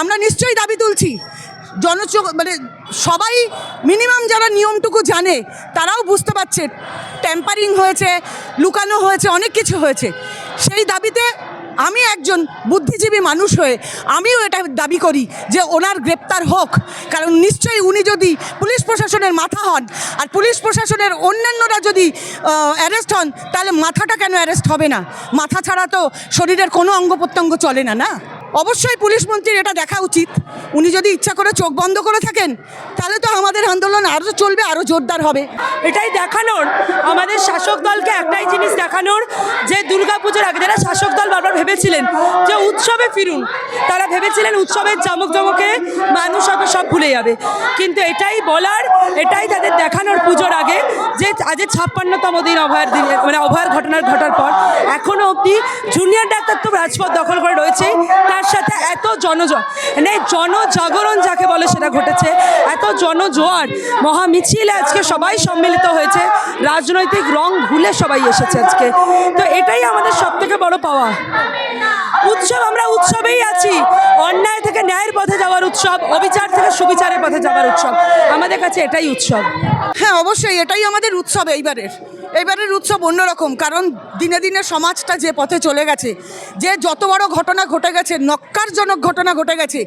আমরা নিশ্চয়ই দাবি তুলছি। জনচোখ মানে সবাই মিনিমাম যারা নিয়মটুকু জানে, তারাও বুঝতে পারছে। ট্যাম্পারিং হয়েছে, লুকানো হয়েছে, অনেক কিছু হয়েছে। সেই দাবিতে আমি একজন বুদ্ধিজীবী মানুষ হয়ে আমিও এটা দাবি করি যে ওনার গ্রেপ্তার হোক। কারণ নিশ্চয়ই উনি যদি পুলিশ প্রশাসনের মাথা হন, আর পুলিশ প্রশাসনের অন্যান্যরা যদি অ্যারেস্ট হন, তাহলে মাথাটা কেন অ্যারেস্ট হবে না? মাথা ছাড়া তো শরীরের কোনো অঙ্গ প্রত্যঙ্গ চলে না না? অবশ্যই পুলিশ মন্ত্রীর এটা দেখা উচিত। উনি যদি ইচ্ছা করে চোখ বন্ধ করে থাকেন, তাহলে তো আমাদের আন্দোলন আরও চলবে আরও জোরদার হবে। এটাই দেখানোর, আমাদের শাসক দলকে একটাই জিনিস দেখানোর যে দুর্গাপুজোর আগে যারা শাসক দল বারবার ভেবেছিলেন যে উৎসবে ফিরুন, তারা ভেবেছিলেন উৎসবের জামক জমকে মানুষ হয়তো সব ভুলে যাবে। কিন্তু এটাই বলার, এটাই তাদের দেখানোর পুজোর আগে যে আজ ছাপ্পান্নতম দিন অভয়ার দিন মানে অভয়ার ঘটনার, ঘটার পর এখনও অবধি জুনিয়র ডাক্তার তো রাজপথ দখল করে রয়েছে তার সাথে এত জনজ মানে জনজাগরণ যাকে বলে সেটা ঘটেছে। এত জনজোয়ার, মহা মিছিলে আজকে সবাই সম্মিলিত হয়েছে। রাজনৈতিক রং ভুলে সবাই এসেছে আজকে। তো এটাই আমাদের সব থেকে বড় পাওয়া। উৎসব, আমরা উৎসবেই আছি। অন্যায় থেকে ন্যায়ের পথে যাওয়ার উৎসব, অবিচার থেকে সুবিচারের পথে যাওয়ার উৎসব। আমাদের কাছে এটাই উৎসব। হ্যাঁ অবশ্যই এটাই আমাদের উৎসব এইবারের। এইবারের উৎসব অন্যরকম, কারণ দিনে দিনে সমাজটা যে পথে চলে গেছে, যে যত বড় ঘটনা ঘটে গেছে, নক্কারজনক ঘটনা ঘটে গেছে,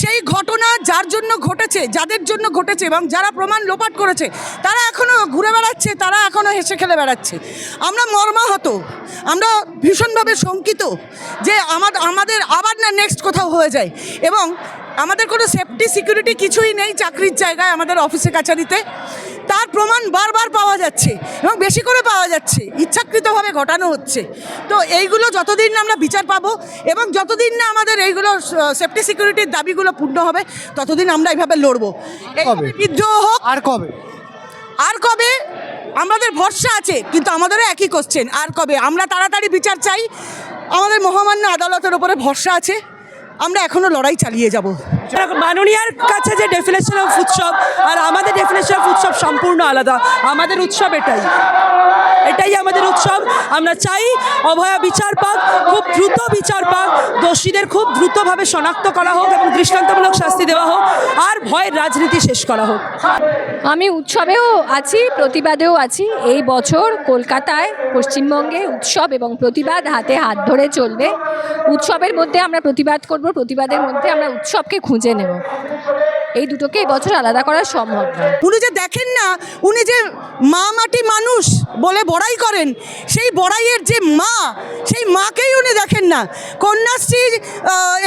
সেই ঘটনা যার জন্য ঘটেছে, যাদের জন্য ঘটেছে এবং যারা প্রমাণ লোপাট করেছে, তারা এখনও ঘুরে বেড়াচ্ছে, তারা এখনও হেসে খেলে বেড়াচ্ছে। আমরা মর্মাহত, আমরা ভীষণভাবে শঙ্কিত যে আমাদের আবার না নেক্সট কোথাও হয়ে যায় এবং আমাদের কোনো সেফটি সিকিউরিটি কিছুই নেই চাকরির জায়গায় আমাদের অফিসে কাছারিতে তার প্রমাণ বারবার পাওয়া যাচ্ছে এবং বেশি করে পাওয়া যাচ্ছে। ইচ্ছাকৃতভাবে ঘটানো হচ্ছে। তো এইগুলো যতদিন না আমরা বিচার পাবো এবং যতদিন না আমাদের এইগুলো সেফটি সিকিউরিটির দাবিগুলো পূর্ণ হবে ততদিন আমরা এইভাবে লড়বো। বিদ্রোহ হোক। আর কবে? আর কবে? আমাদের ভরসা আছে কিন্তু আমাদেরও একই কোশ্চেন আর কবে? আমরা তাড়াতাড়ি বিচার চাই। আমাদের মহামান্য আদালতের ওপরে ভরসা আছে। আমরা এখনও লড়াই চালিয়ে যাব। মাননীয়ার কাছে যে ডেফিনেশন অফ উৎসব আর আমাদের ডেফিনেশন অফ উৎসব সম্পূর্ণ আলাদা। আমাদের উৎসব এটাই। এটাই আমাদের উৎসব। আমরা চাই অভয়া বিচার পাক খুব দ্রুত বিচার পাক দোষীদের খুব দ্রুতভাবে শনাক্ত করা হোক এবং দৃষ্টান্তমূলক শাস্তি দেওয়া হোক আর ভয়ের রাজনীতি শেষ করা হোক। আমি উৎসবেও আছি, প্রতিবাদেও আছি। এই বছর কলকাতায় পশ্চিমবঙ্গে উৎসব এবং প্রতিবাদ হাতে হাত ধরে চলবে। উৎসবের মধ্যে আমরা প্রতিবাদ করব, প্রতিবাদের মধ্যে আমরা উৎসবকে খুঁজে নেব। এই দুটোকে এই বছর আলাদা করা সম্ভব নয় উনি যে দেখেন না, উনি যে মা মাটি মানুষ বলে বড়াই করেন, সেই বড়াইয়ের যে মা, সেই মাকেই উনি দেখেন না। কন্যাশ্রী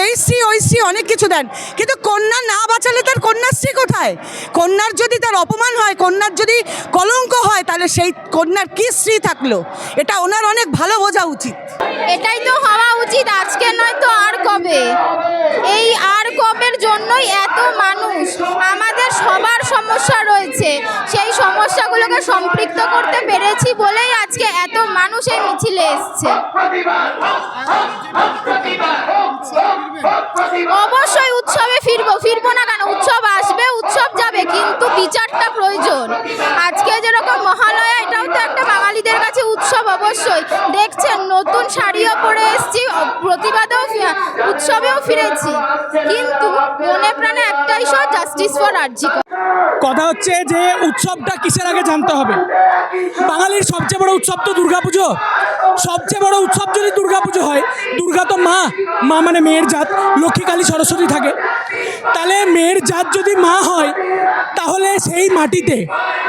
এই শ্রী ওই শ্রী অনেক কিছু দেন। কিন্তু কন্যা না বাঁচালে তার কন্যাশ্রী কোথায়? কন্যার যদি তার অপমান হয়, কন্যার যদি কলঙ্ক হয়, তাহলে সেই কন্যার কী শ্রী থাকল? এটা ওনার অনেক ভালো বোঝা উচিত। এটাই তো হওয়া উচিত, আজকে নয় তো আর কবে? এই আর কবের জন্যই এত মানুষ, আমাদের সবার সমস্যা রয়েছে। সমস্যাগুলোকে সম্পৃক্ত করতে পেরেছি বলেই আজকে এত মানুষ এই মিছিলে এসছে। অবশ্যই উৎসবে ফিরবো ফিরবো না কেন? উৎসব আসবে, উৎসব যাবে, কিন্তু বিচারটা প্রয়োজন। আজকে যেরকম মহালয়া, এটাও তো একটা বাঙালিদের কাছে উৎসব অবশ্যই। দেখছেন, নতুন শাড়িও পরে এসেছি, প্রতিবাদেও উৎসবেও ফিরেছি। কিন্তু মনে প্রাণে একটাই সব জাস্টিস ফর আর্জি কথা হচ্ছে যে উৎসবটা কিসের আগে জানতে হবে? বাঙালির সবচেয়ে বড় উৎসব তো দুর্গাপুজো। সবচেয়ে বড় উৎসব যদি দুর্গাপুজো হয়, দুর্গা তো মা মা মানে মেয়ের জাত, লক্ষ্মী, কালী, সরস্বতী থাকে। তাহলে মেয়ের জাত যদি মা হয়, তাহলে সেই মাটিতে,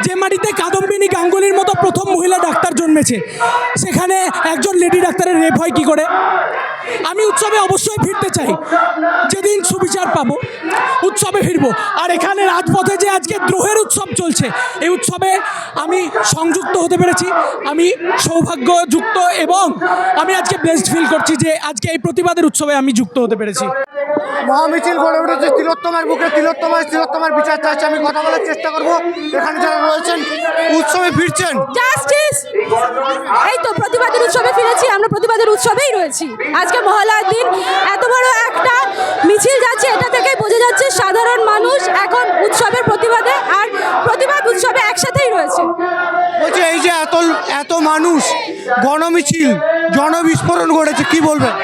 যে মাটিতে কাদম্বিনী গাঙ্গুলির মতো প্রথম মহিলা ডাক্তার জন্মেছে, সেখানে একজন লেডি ডাক্তারের রেপ হয় কি করে? আমি উৎসবে অবশ্যই ফিরতে চাই, যেদিন সুবিচার পাবো, উৎসবে ফিরবো। আর এখানে রাজপথে যে আজকে দ্রোহের উৎসব চলছে, এই উৎসবে আমি সংযুক্ত হতে পেরেছি, আমি সৌভাগ্যযুক্ত এবং আমি আজকে ব্লেসড ফিল করছি যে আজকে এই প্রতিবাদের উৎসবে আমি যুক্ত হতে পেরেছি। মহামিছিল গড়ে উঠেছে তিলোত্তমার বুকে তিলোত্তমার তিলোত্তমার বিচার চাইছে আমি কথা বলার চেষ্টা করব। এখানে যারা রয়েছেন উৎসবে ফিরছেন। জাস্টিস এই তো প্রতিবাদের উৎসবে ফিরেছি আমরা প্রতিবাদের উৎসবেই রয়েছি। আজকে মহালয়ার দিন এত বড় একটা মিছিল যাচ্ছে এটা থেকে বোঝা যাচ্ছে সাধারণ মানুষ এখন উৎসবের প্রতিবাদে আর প্রতিবাদ উৎসবে একসাথেই রয়েছে। যে এত এত মানুষ গণমিছিল জনবিস্ফোরণ ঘটেছে কি বলবেন?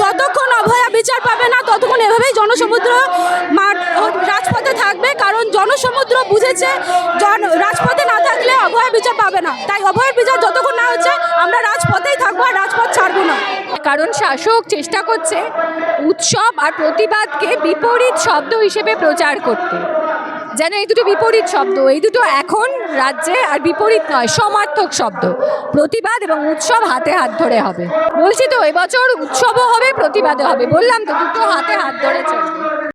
যতক্ষণ অভয়া বিচার পাবে না ততক্ষণ এভাবেই জনসমুদ্র মাঠ রাজপথে থাকবে কারণ জনসমুদ্র বুঝেছে জন রাজপথে না থাকলে অভয়া বিচার পাবে না। তাই অভয়ের বিচার যতক্ষণ না হচ্ছে আমরা রাজপথেই থাকব আর রাজপথ ছাড়বো না। কারণ শাসক চেষ্টা করছে উৎসব আর প্রতিবাদকে বিপরীত শব্দ হিসেবে প্রচার করতে। যেন এই দুটো বিপরীত শব্দ, এই দুটো এখন রাজ্যে আর বিপরীত নয়, সমার্থক শব্দ। প্রতিবাদ এবং উৎসব হাতে হাত ধরে হবে। বলছি তো, এবছর উৎসবও হবে, প্রতিবাদও হবে। বললাম তো, দুটো হাতে হাত ধরে চলবে।